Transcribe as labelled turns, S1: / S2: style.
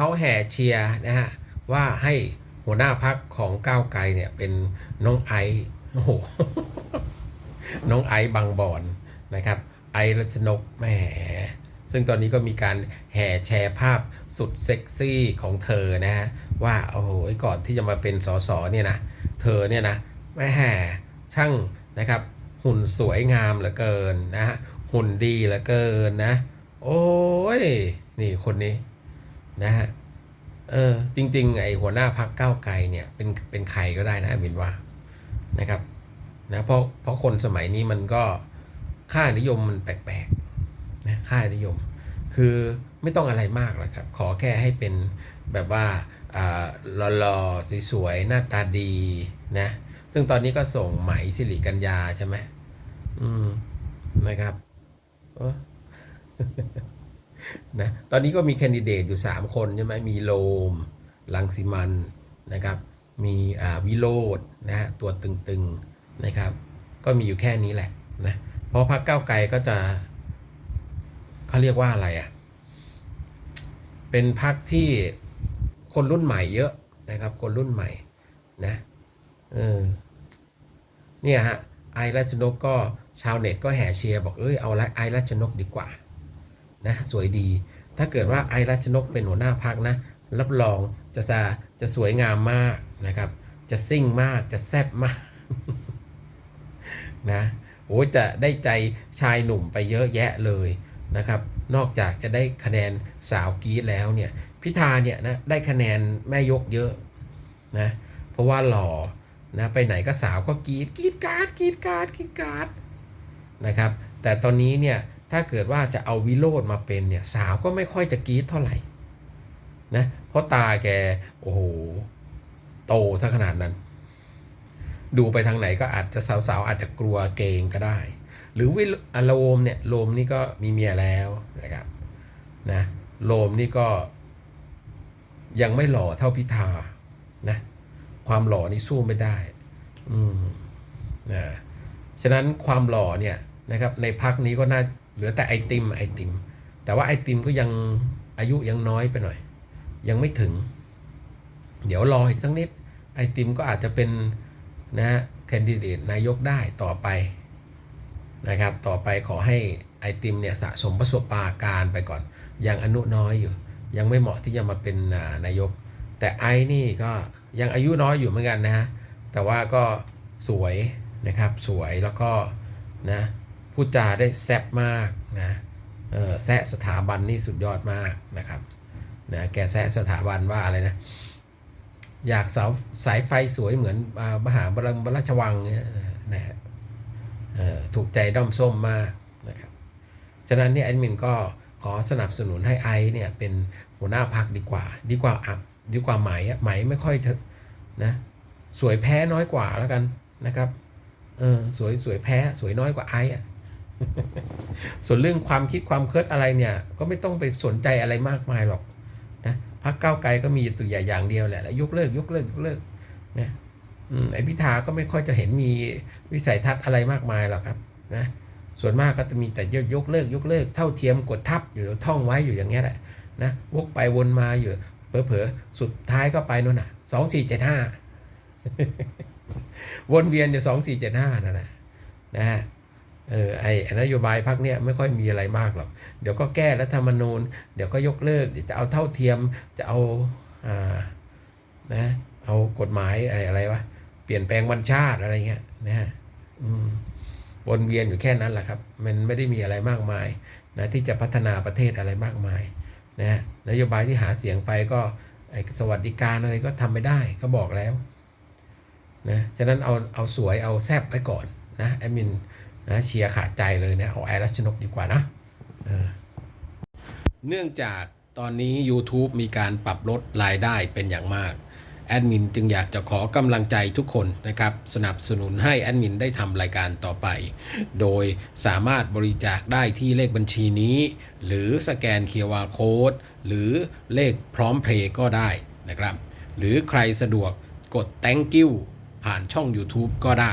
S1: เขาแห่เชียร์นะฮะว่าให้หัวหน้าพักของก้าวไกลเนี่ยเป็นน้องไอซ์โอ้โหน้องไอซ์บางบอนนะครับ ไอรัชนกแหมซึ่งตอนนี้ก็มีการแห่แชร์ภาพสุดเซ็กซี่ของเธอนะฮะว่าโอ้โหก่อนที่จะมาเป็นสสเนี่ยนะเธอเนี่ยนะแม่แห่ช่างนะครับ หุ่นสวยงามเหลือเกินนะฮะหุ่นดีเหลือเกินนะ โอ้ย นี่คนนี้นะฮะ เออจริง ๆ ไอหัวหน้าพักก้าวไกลเนี่ยเป็นเป็นใครก็ได้นะบินว่านะครับนะเพราะเพราะคนสมัยนี้มันก็ค่านิยมมันแปลกๆนะค่านิยม คือไม่ต้องอะไรมากหรอกครับ ขอแค่ให้เป็นแบบว่าอ่าหล่อๆสวยๆหน้าตาดีนะซึ่งตอนนี้ก็ส่งไหมสิริกัญญาใช่ไหมอืมนะครับเออ นะตอนนี้ก็มีแคนดิเดตอยู่ 3 คนใช่ไหมมีโลม ลังสิมันนะครับ มีวิโรดนะฮะตัวตึงๆนะครับ ก็มีอยู่แค่นี้แหละนะเพราะพรรคก้าวไกลก็จะเขาเรียกว่าอะไรอะ่ะ เป็นพรรคที่คนรุ่นใหม่เยอะนะครับ คนรุ่นใหม่นะเออเนี่ยฮะไอรัชนกก็ชาวเน็ตก็แห่เชียร์บอกเอ้ยเอาไอรัชนกดีกว่า นะสวยดี ถ้าเกิดว่าไอรัชนกเป็นหัวหน้าพักนะ รับรองจะจะจะสวยงามมากนะครับ จะซิ่งมากจะแซ่บมากนะโอ้จะได้ใจชายหนุ่มไปเยอะแยะเลยนะครับ นอกจากจะได้คะแนนสาวกีดแล้วเนี่ยพิธาเนี่ยนะได้คะแนนแม่ยกเยอะนะเพราะว่าหล่อนะไปไหนก็สาวก็กีดกีดการ์ดกีดการ์ดกีดการ์ดนะครับ แต่ตอนนี้เนี่ย ถ้าเกิดว่าจะเอาวิโรดมาเป็นเนี่ยสาวก็ไม่ค่อยจะกรี๊ดเท่าไหร่นะเพราะตาแกโอ้โหโตซะขนาดนั้น ดูไปทางไหนก็อาจจะสาวๆอาจจะกลัวเกรงก็ได้ หรือวิโลมเนี่ยโลมนี่ก็มีเมียแล้วนะครับนะโลมนี่ก็ยังไม่หล่อเท่าพิธานะความหล่อนี่สู้ไม่ได้อืมนะฉะนั้นความหล่อเนี่ยนะครับในพักนี้ก็น่า เหลือแต่ไอติมไอติม แต่ว่าไอติมก็ยังอายุยังน้อยไปหน่อย ยังไม่ถึง เดี๋ยวรออีกสักนิด ไอติมก็อาจจะเป็นนะฮะแคนดิเดตนายกได้ต่อไปนะครับ ต่อไปขอให้ไอติมเนี่ยสะสมประสบการณ์ไปก่อน ยังอนุน้อยอยู่ ยังไม่เหมาะที่จะมาเป็นนายก แต่ไอนี่ก็ยังอายุน้อยอยู่เหมือนกันนะฮะ แต่ว่าก็สวยนะครับ สวยแล้วก็นะ พูดจาได้แซบมากนะแซะสถาบันนี่สุดยอดมากนะครับนะแกแซะสถาบันว่าอะไรนะ อยากเสาสายไฟสวยเหมือนมหาบรังบราชวังเนี่ยนะฮะถูกใจด้อมส้มมากนะครับฉะนั้นเนี่ยแอดมินก็ขอสนับสนุนให้ไอเนี่ยเป็นหัวหน้าพักดีกว่า ดีกว่าอะดีกว่าไหมไหมไม่ค่อยเถอะนะสวยแพ้น้อยกว่าแล้วกันนะครับเออสวยสวยแพ้สวยน้อยกว่าไออะ ส่วนเรื่องความคิดความเคิดอะไรเนี่ย ก็ไม่ต้องไปสนใจอะไรมากมายหรอกนะพักเก้าไกลก็มีตัวอย่างอย่างเดียวแหละแล้วยกเลิกยกเลิกยกเลิกนะไอพิธาก็ไม่ค่อยจะเห็นมีวิสัยทัศน์อะไรมากมายหรอกครับนะส่วนมากก็จะมีแต่ยกยกเลิกยกเลิกเท่าเทียมกดทับอยู่ท่องไว้อยู่อย่างเงี้ยแหละนะวกไปวนมาอยู่เผลอๆสุดท้ายก็ไปนู่นน่ะสองสี่เจ็ดห้าวนเวียนอยู่สองสี่เจ็ดห้านั่นแหละนะฮะ เออไอ้นโยบายพักเนี้ยไม่ค่อยมีอะไรมากหรอก เดี๋ยวก็แก้รัฐธรรมนูญ เดี๋ยวก็ยกเลิกเดี๋ยวจะเอาเท่าเทียมจะเอาอ่านะเอากฎหมายไอ้อะไรวะเปลี่ยนแปลงวันชาติอะไรเงี้ยนะฮะอืมวนเวียนอยู่แค่นั้นแหละครับ มันไม่ได้มีอะไรมากมายนะที่จะพัฒนาประเทศอะไรมากมายนะนโยบายที่หาเสียงไปก็สวัสดิการอะไรก็ทำไม่ได้ก็บอกแล้วนะฉะนั้นเอาเอาสวยเอาแซบไว้ก่อนนะแอดมิน นะเชียร์ขาดใจเลยเนะเอาไอรัชนกดีกว่านะเนื่องจากตอนนี้ YouTube มีการปรับลดรายได้เป็นอย่างมากแอดมินจึงอยากจะขอกำลังใจทุกคนนะครับ สนับสนุนให้แอดมินได้ทำรายการต่อไป โดยสามารถบริจาคได้ที่เลขบัญชีนี้ หรือสแกน QR Code หรือเลขพร้อมเพลย์ก็ได้นะครับ หรือใครสะดวกกด thank you ผ่านช่อง YouTube ก็ได้